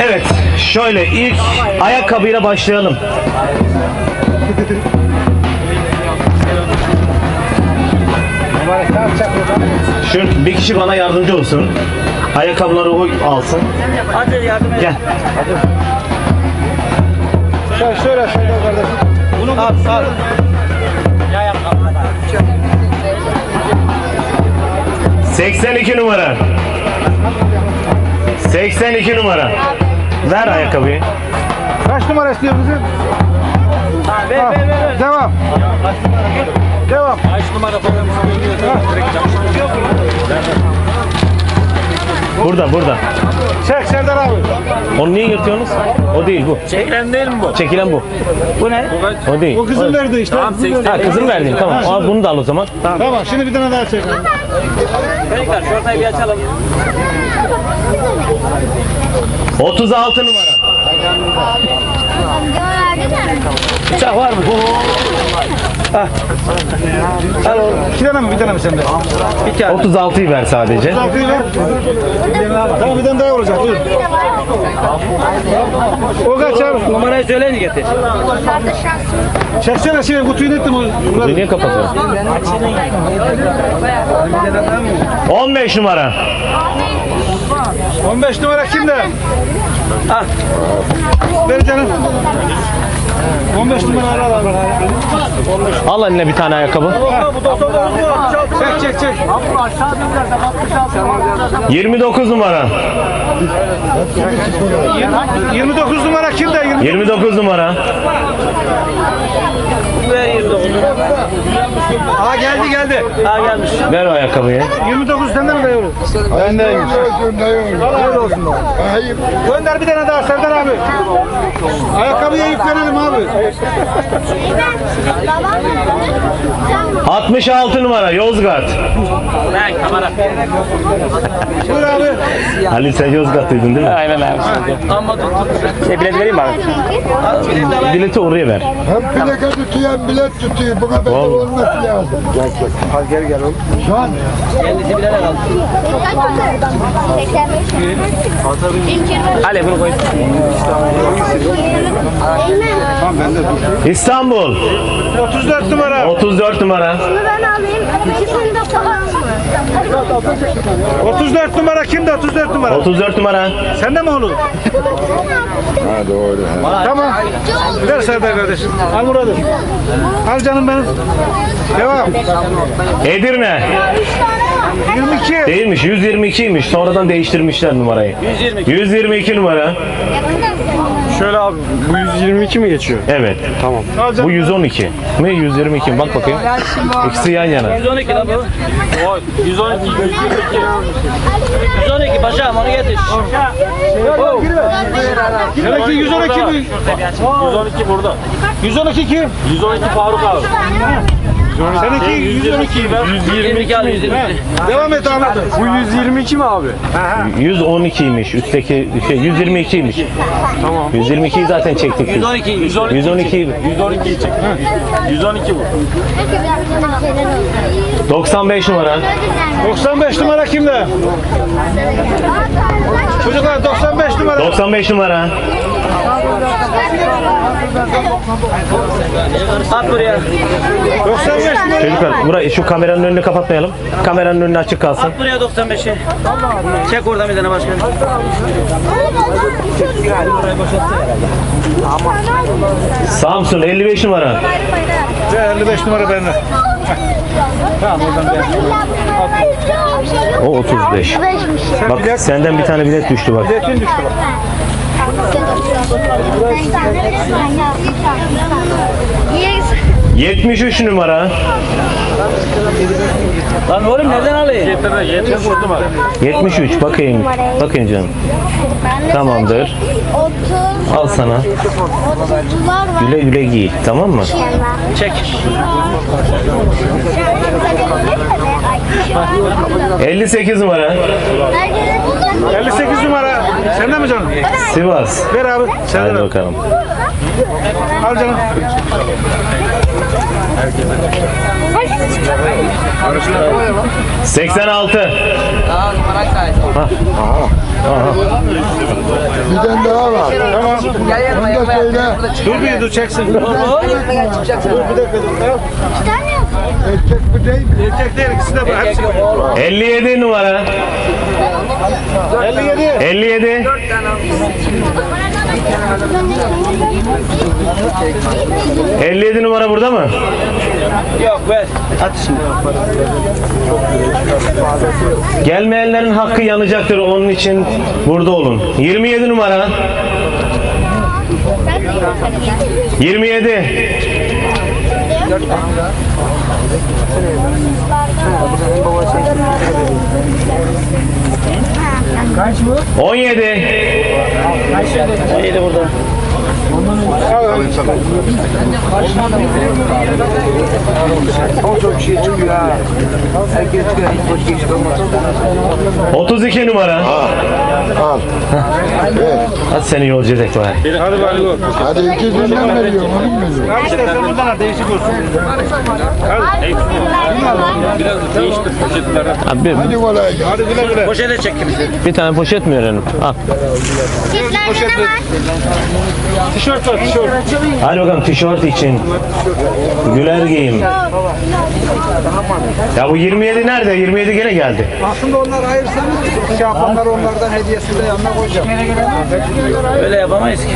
Evet, şöyle ilk ayakkabıyla başlayalım. Şu bir kişi bana yardımcı olsun. Ayakkabıları o alsın. Hadi yardım et. Gel. Sen şöyle şöyle kardeşim. Bunu al al. Ya yap. 82 numara. 82 numara. Ver ayakkabıyı. Kaç numara istiyor bizi? Ha, ver ver ver. ver. Devam. Devam. Kaç numara falan Burada, burada. Çek Serdar abi. Onu niye yırtıyorsunuz? O değil bu. Çekilen değil mi bu? Çekilen bu. Bu ne? O değil. O kızım verdi işte. Tamam, verdi. Ha kızım verdin tamam. Al bunu da al o zaman. Tamam şimdi bir tane daha çek. Tekrar şu ortayı bir açalım. 36 numara. Bıçak var mı? İki tane mi? Bir tane mi sende? Bir tane. 36'yı ver sadece. Altıyı ver. Tamam bir tane daha olacak. Buyur. O kaç abi? Numarayı söyleyince getir. Çeksene şey kutuyu nettim. Bunu niye kapatıyorsun? 15 numara. 15 numara kimde? Al. Ver canım. 15 numara al al. Al eline bir tane ayakkabı. Çek çek çek. 29 numara. 29 numara kimde? 20. 29 numara. Ver 29. Aa geldi geldi. Ha gelmiş. Ver o ayakkabıyı. 29 sende mi dayı oğlum? Bendeymiş. Hayırlı olsun. Gönder bir tane daha Serdar abi. Ayakkabıya yüklenelim abi. 66 numara Yozgat. Ben kamera. Buyur abi. Halil sen Yozgat'lıydın değil mi? Aynen abi. Şey bilet vereyim mi abi? Bileti oraya ver. Hem plaka tutuyor hem bilet tutuyor. Buna bedel olması lazım. Al geri gel oğlum. Şu an Kendisi bilene kaldı. Ali bunu koy. İstanbul 34 numara. 34 numara. Ben alayım. İkisini de? 34 numara kimde? 34 numara. 34 numara. Sende mi oğlum? ha doğru. ha. Tamam. Ver Serdar kardeşim. Al Murat'ı. Al canım benim. Devam. Edirne 22. değilmiş 122'ymiş. Sonradan değiştirmişler numarayı. 122. 122 numara. Şöyle abi bu 122 mi geçiyor? Evet. Al Bu canım. 112 mi? 122 mi? Bak bakayım. İkisi yan yana. 112 lan bu. O 112 122. 112 paşam onu getir. Seninki 112 mi? 112 burada. 112 kim? 112 Faruk abi. Seninki 112. 122 al 122. Devam et abi. Bu 122 mi abi? 112'ymiş. Üstteki şey 122'ymiş. Tamam. 122'yi zaten çektik biz. 112. 112. 112 112'yi çek. 112 bu. 95 numara. 95 numara kimde? Çocuklar 95 numara. 95 numara. At buraya. 95 numara. Çocuklar burayı şu kameranın önünü kapatmayalım. Kameranın önünü açık kalsın. At buraya 95'i. Çek oradan bir tane başka. Samsun 55 numara. 55 numara bende. O 35. Bak senden bir tane bilet düştü bak. Biletin düştü bak. 73 numara. Lan oğlum nereden alayım? Getirme 70 numara. 73 bakayım. Bakın canım. Tamamdır. 30 Al sana. 30'lar var. Güle güle giy. Tamam mı? Çek. 58 numara. 58 numara. Sende mi canım? Sivas. Ver abi. Sende Hadi bakalım. Al canım. 86. Bir tane daha var. Tamam. Da söyle. Dur bir dur çeksin. Dur bir dakika dur. Erkek bu değil mi? Erkek değil ikisi de bu. Hepsi bu. 57 numara. 57. 57. 57 numara burada mı? Yok ver. At şimdi. Gelmeyenlerin hakkı yanacaktır. Onun için burada olun. 27 numara. 27. Kaç mı? 17. İyi de burada. Otuz iki numara. Al. Ver. Hadi seni yolcu edek var. Hadi bari bu. Hadi veriyorum. Onun mu veriyorum? Abi işte sen bundan al değişik olsun. Abi Hadi kolay gelsin. Hadi güle güle. Poşete çek kimse. bir tane poşet mi verelim? Al. Çiftlerde ne var? Tişört var tişört. Hadi bakalım tişört için. Güler giyim. Ya bu 27 nerede? 27 gene geldi. Aslında onlar ayırsanız şey yapanlar onlardan hediyesini de yanına koyacağım. Öyle yapamayız ki.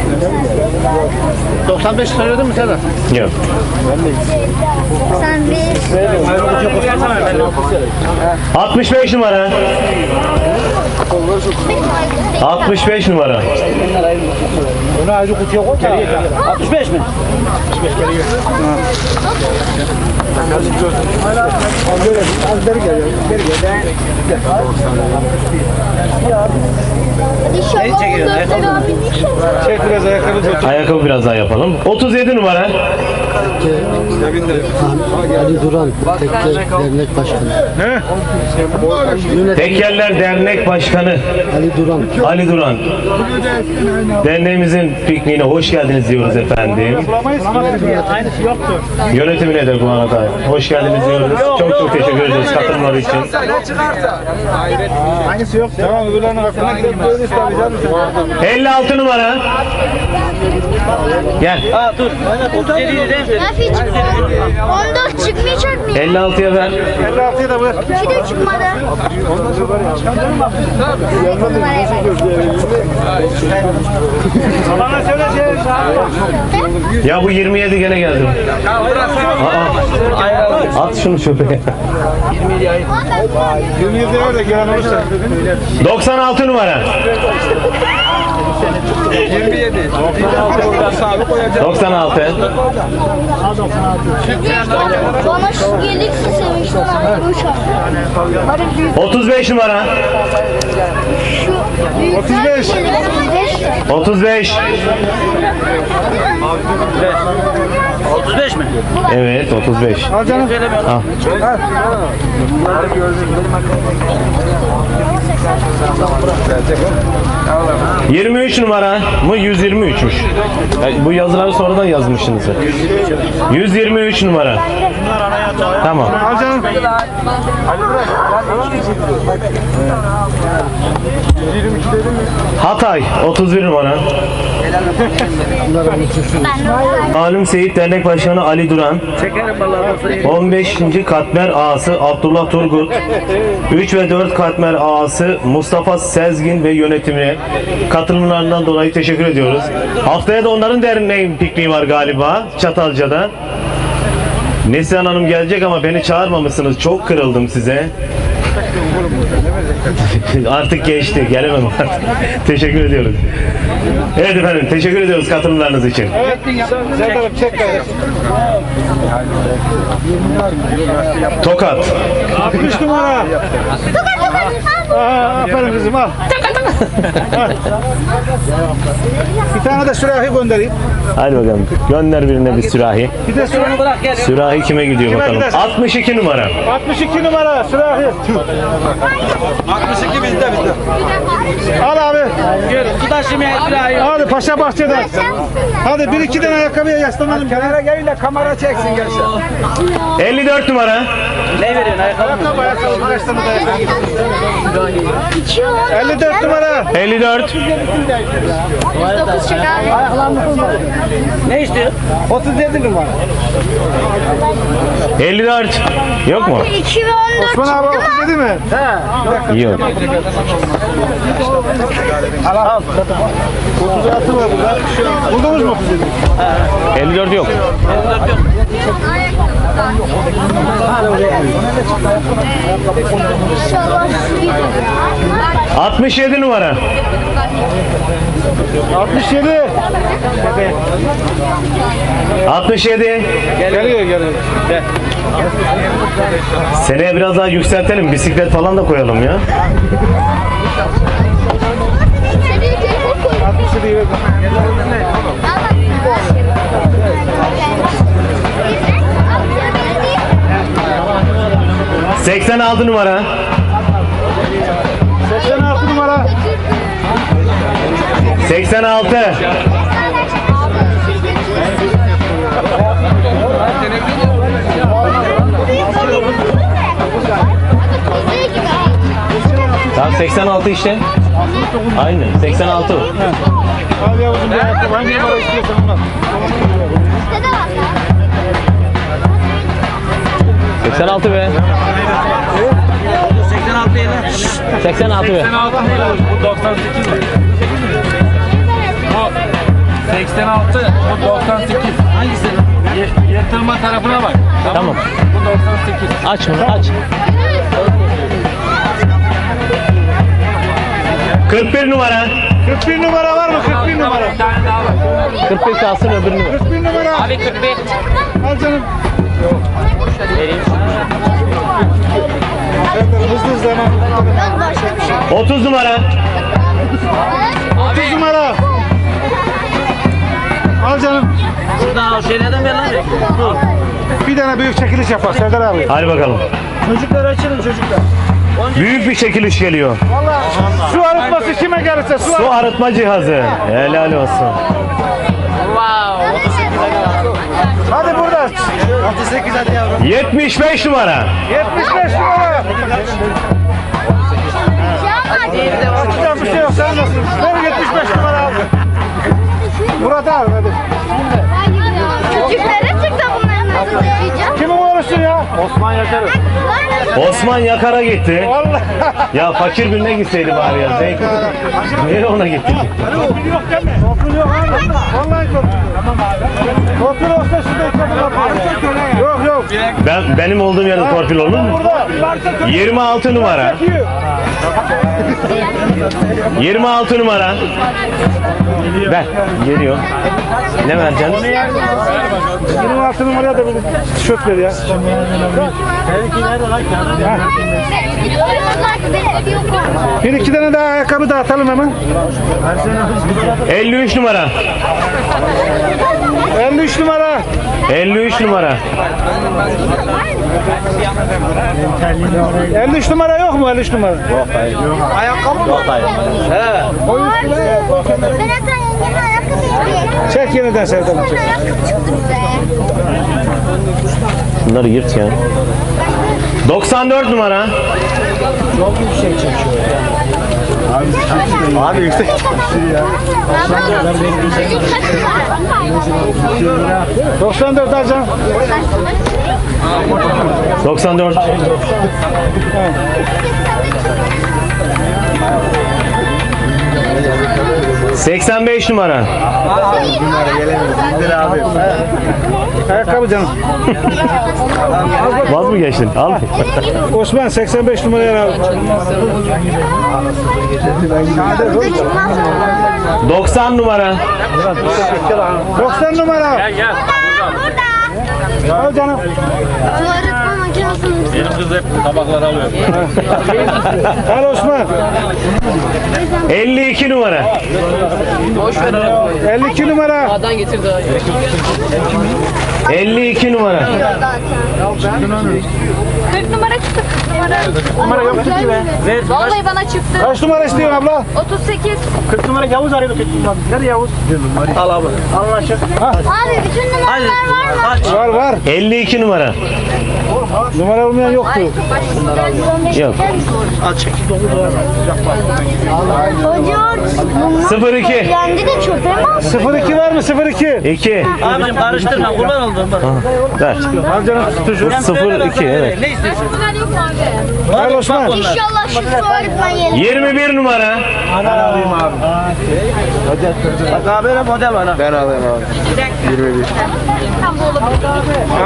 95 söyledin mi Sedat? Yok. Sen bir 65 numara. 65 numara. Onu ayrı kutuya koy da. 65 mi? Az beri geliyor. Beri. Hadi Neyi çekiyorsun? Ayakkabı Çek biraz ayakkabı tut. Ayakkabı biraz daha yapalım. 37 numara. Ali Duran, Tekke Dernek Başkanı. Ne? Tekerler Dernek Başkanı Ali Duran. Ali Duran. Derneğimizin pikniğine hoş geldiniz diyoruz efendim. Yönetimine de bu arada hoş geldiniz diyoruz. Çok çok teşekkür ederiz katılımları için. Aynısı yok. Tamam öbürlerinin aklına gidip böyle isteyeceğim. 56 numara. Gel. Aa dur. 37 değil mi? Nafi çıkmadı. 14 çıkmayacak mı? 56'ya ver. 56'yı da bırak. İki de çıkmadı. Ver. Bana söyle şey. Ya bu 27 gene geldi. Aa, at şunu çöpe. 27 ver de gelen olursa. 96 numara. 27. 96. Bana şu gelirse sevinçli olan şu an. Hadi büyük 35 numara. şu büyük 35. 35. 35. 35 mi? Evet 35. Al canım. Söylemiyorum. Al. 23 numara mı 123'müş. Ya bu yazıları sonradan yazmışsınız. 123 numara. Tamam. Al canım. Hatay 31 numara. Alim Seyit Dernek Başkanı Ali Duran. Çekerim vallahi. 15. katmer ağası Abdullah Turgut, 3 ve 4 katmer ağası Mustafa Sezgin ve yönetimine katılımlarından dolayı teşekkür ediyoruz. Haftaya da onların derneğin pikniği var galiba Çatalca'da. Neslihan Hanım gelecek ama beni çağırmamışsınız. Çok kırıldım size. artık geçti. Gelemem artık. teşekkür ediyoruz. Evet efendim. Teşekkür ediyoruz katılımlarınız için. Tokat. 60 numara. Aa, aferin kızım al. Al. Bir tane de sürahi göndereyim. Hadi bakalım. Gönder birine bir sürahi. Bir de sürahi. Bırak gel. Sürahi kime gidiyor Kime bakalım. gidersin? 62 numara. 62 numara sürahi. 62 bizde bizde. Al abi. İbrahim. Hadi Paşa Bahçe'den. Hadi bir iki tane ayakkabıya yaslanalım. Kenara gelin de kamera çeksin gençler. 54 numara. Ne veriyorsun ayakkabı? Ayakkabı ayakkabı. Kaçtanı da ayakkabı. 210. 54 numara. 54. 9 çek abi. Ne istiyor? 37 numara. 54. Yok mu? 2 ve 14 Osman abi çıktı mı? 37 mi? Yok. Al. 36 var burada. Buldunuz mu 37? 54 yok. İnşallah şu gidiyor. 67 numara. 67. 67. Geliyor geliyor. Seneye biraz daha yükseltelim. Bisiklet falan da koyalım ya. İçeriye telefon koy. 67 verdim. Al. 86 numara. 86 numara. Tamam 86 işte. Aynen 86. Al yavrum bir ayakkabı. Hangi numara istiyorsan ondan. 86 be. 86 yedi. 86 be. bu 98 mi? 86, bu 98. Hangisi? Yatırma tarafına bak. Tamam. Bu 98. Aç bunu aç. 41 numara. 41 numara var mı? 41 numara. Bir tane daha var. 41 kalsın öbürünü. 41 numara. Abi 41. Al canım. Hızlı hızlı hemen. Yok başka bir şey. 30 numara. 30 numara. Al canım. Şuradan o şeylerden ver lan. Bir tane büyük çekiliş yapar Serdar abi. Hadi bakalım. Çocuklar açılın çocuklar. Büyük bir çekiliş geliyor. Su arıtması kime gelirse su Su arıtma cihazı. Helal olsun. Hadi burada. 38 hadi yavrum. 75 numara. 75 numara. Açacak bir şey yok sen nasılsın? Ver 75 numara abi. Murat abi hadi. Çocuklara çıktı bunların nasıl taşıyacağım? Kimin uğraşsın ya? Osman Yakar'ı. Osman Yakar'a gitti. Vallahi. Ya fakir birine gitseydi bari ya. Zevk. Niye ona gitti? Torpil yok değil mi? Torpil yok abi. Vallahi yok. Torpil olsa şurada torpil. Yok yok. Ben benim olduğum yerde torpil olur mu? Burada. 26 numara. Çekiyor. 26 numara. Ver. Geliyor. Ne vereceksin? 26 numaraya da bir tişört ver ya. Bir iki tane daha ayakkabı dağıtalım hemen. 53 numara. 53 numara. 53 numara. 53 numara yok mu 53 numara? Çek yeniden Serdar. Çek. Bunları yırt ya. 94 numara. Abi yüksek. Abi 94 alacağım. 94. ...85 numara. Ayakkabı canım. Vaz mı geçtin? Al. Osman 85 numaraya al. 90 numara. 90 numara. Gel gel. Al canım. Benim kız hep tabakları alıyor. Al Osman. 52 numara. 52 numara. 52 numara. 40 numara çıktı. 40 numara. Numara yok ki be. Vallahi bana çıktı. Kaç numara istiyorsun abla? 38. 40 numara Yavuz arıyordu 40 numara. Nerede Yavuz? Al abi. Anlaşık. Abi bütün numaralar var mı? Var var. 52 numara. Numara olmayan yoktu. Yok. Hocam. 02. Yendi de çöpe mi attı? 02 var mı? 02. 2. Abicim karıştırma kurban oldum bak. Ver. Al canım tutucu. 02 evet. Ne istiyorsun? Abi. Al Osman. İnşallah şu öğretmen yerim. 21 numara. Bak abi böyle model var ha.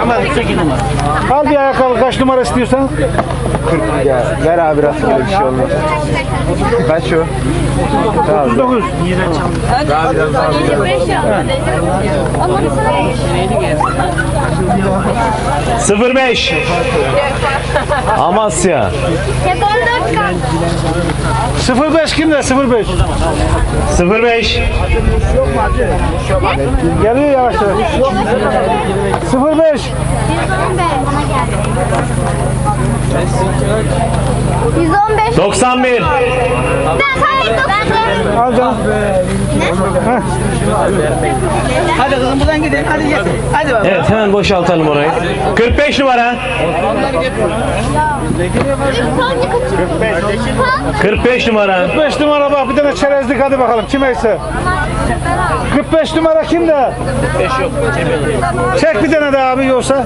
Aman. Al bir ayakkabı kaç numara istiyorsan. Ver abi biraz böyle bir şey olmaz. Kaç o? 39. 55 ya. Onları sana 05. Amasya. Hep 14 kaldı. 05 kimde? 05. 05. Geliyor yavaş yavaş. 05. 115. 91. Ben hayır 90. Al canım. Hadi kızım buradan gidelim hadi gel. Hadi bak. Evet hemen boşaltalım orayı. 45 numara. 45 numara. 45 numara bak bir tane çerezlik hadi bakalım kimeyse. 45 numara kimde? 45 yok. Çek bir tane daha abi yoksa.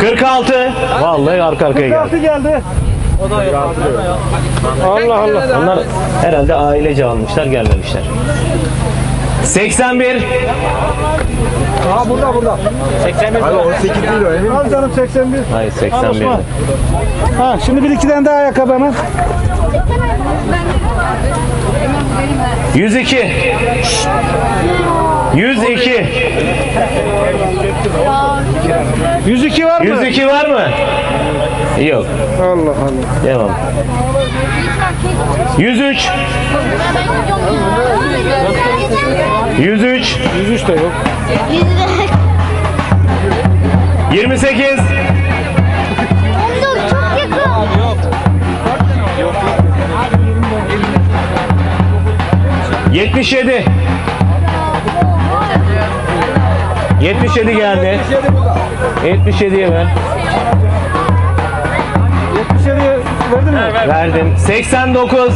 46. Vallahi arka arkaya geldi. Kalktı geldi. Allah Allah. Onlar herhalde ailece almışlar gelmemişler. 81. Aa burada burada. 81 Al canım 81. Hayır 81. Osman. Ha şimdi bir iki tane daha ayakkabı hemen. 102. 102. 102 var mı? 102 var mı? Yok. Allah Allah. Devam. 103. 103. 103 de yok. 28. Dur 77. 77 geldi. 77'ye ver. 77 verdin mi? Verdim. 89.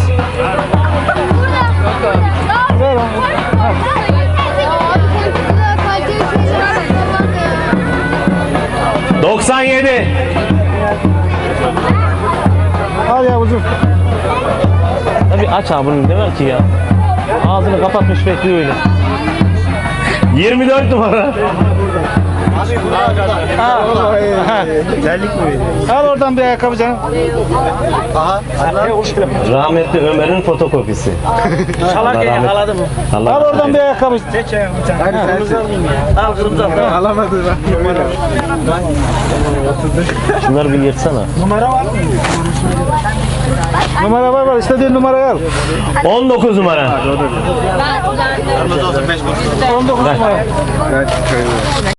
Ver onu. Abi 97. Al yavuzum. Tabii aç abi bunu demem ki ya. Ağzını kapatmış bekliyor öyle. 24 numara. Al oradan bir ayakkabı canım. Rahmetli Ömer'in fotokopisi. Çalarken rahmet- yakaladı mı? Allah Al oradan bir ayakkabı. Al kızım da. Şunları bir yırtsana. Numara var var. İstediğin numarayı al. 19 numara. 19 numara.